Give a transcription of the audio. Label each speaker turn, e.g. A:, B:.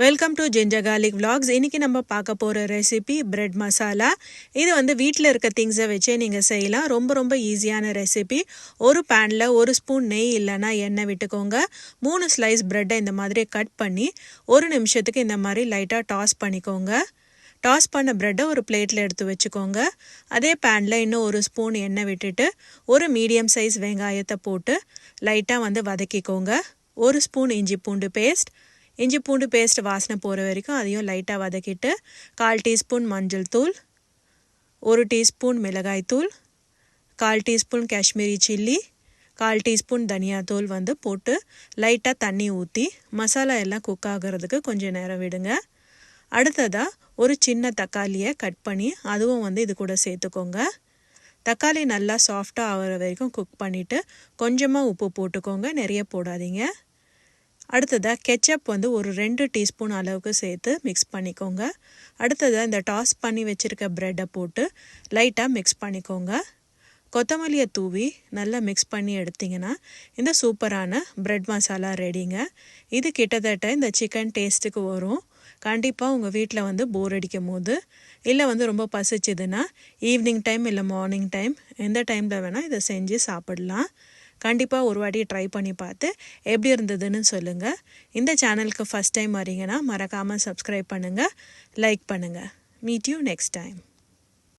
A: Welcome to ginger garlic vlogs. இன்னைக்கு நம்ம பார்க்க போகிற ரெசிபி பிரெட் மசாலா இது வந்து வீட்டில் இருக்க திங்ஸை வச்சே நீங்கள் செய்யலாம். ரொம்ப ரொம்ப ஈஸியான ரெசிபி ஒரு பேனில் ஒரு ஸ்பூன் நெய் இல்லைன்னா எண்ணெய் விட்டுக்கோங்க. மூணு ஸ்லைஸ் பிரெட்டை இந்த மாதிரி கட் பண்ணி ஒரு நிமிஷத்துக்கு இந்த மாதிரி லைட்டாக டாஸ் பண்ணிக்கோங்க. டாஸ் பண்ண ப்ரெட்டை ஒரு பிளேட்டில் எடுத்து வச்சுக்கோங்க. அதே பேனில் இன்னும் ஒரு ஸ்பூன் எண்ணெய் விட்டுட்டு ஒரு மீடியம் சைஸ் வெங்காயத்தை போட்டு லைட்டாக வந்து வதக்கிக்கோங்க. ஒரு ஸ்பூன் இஞ்சி பூண்டு பேஸ்ட் இஞ்சி பூண்டு பேஸ்ட் வாசனை போகிற வரைக்கும் அதையும் லைட்டாக வதக்கிட்டு கால் டீஸ்பூன் மஞ்சள் தூள் ஒரு டீஸ்பூன் மிளகாய் தூள் கால் டீஸ்பூன் காஷ்மீரி சில்லி கால் டீஸ்பூன் தனியாத்தூள் வந்து போட்டு லைட்டாக தண்ணி ஊற்றி மசாலா எல்லாம் குக் ஆகிறதுக்கு கொஞ்சம் நேரம் விடுங்க. அடுத்ததாக ஒரு சின்ன தக்காளியை கட் பண்ணி அதுவும் வந்து இது கூட சேர்த்துக்கோங்க. தக்காளி நல்லா சாஃப்டாக ஆகிற வரைக்கும் குக் பண்ணிவிட்டு கொஞ்சமாக உப்பு போட்டுக்கோங்க நிறைய போடாதீங்க. அடுத்ததாக கெச்சப் வந்து ஒரு ரெண்டு டீஸ்பூன் அளவுக்கு சேர்த்து மிக்ஸ் பண்ணிக்கோங்க. அடுத்ததாக இந்த டாஸ் பண்ணி வச்சுருக்க ப்ரெட்டை போட்டு லைட்டாக மிக்ஸ் பண்ணிக்கோங்க. கொத்தமல்லியை தூவி நல்லா மிக்ஸ் பண்ணி எடுத்திங்கன்னா இந்த சூப்பரான ப்ரெட் மசாலா ரெடிங்க இது கிட்டத்தட்ட இந்த சிக்கன் டேஸ்ட்டுக்கு வரும். கண்டிப்பாக உங்கள் வீட்டில் வந்து போர் அடிக்கும் போது இல்லை வந்து ரொம்ப பசிச்சுதுன்னா ஈவினிங் டைம் இல்லை மார்னிங் டைம் எந்த டைமில் வேணால் இதை செஞ்சு சாப்பிடலாம். கண்டிப்பாக ஒரு வாட்டி ட்ரை பண்ணி பார்த்து எப்படி இருந்ததுன்னு சொல்லுங்கள் இந்த சேனலுக்கு ஃபஸ்ட் டைம் வரீங்கன்னா மறக்காமல் சப்ஸ்கிரைப் பண்ணுங்கள் லைக் பண்ணுங்கள் மீட் யூ நெக்ஸ்ட் டைம்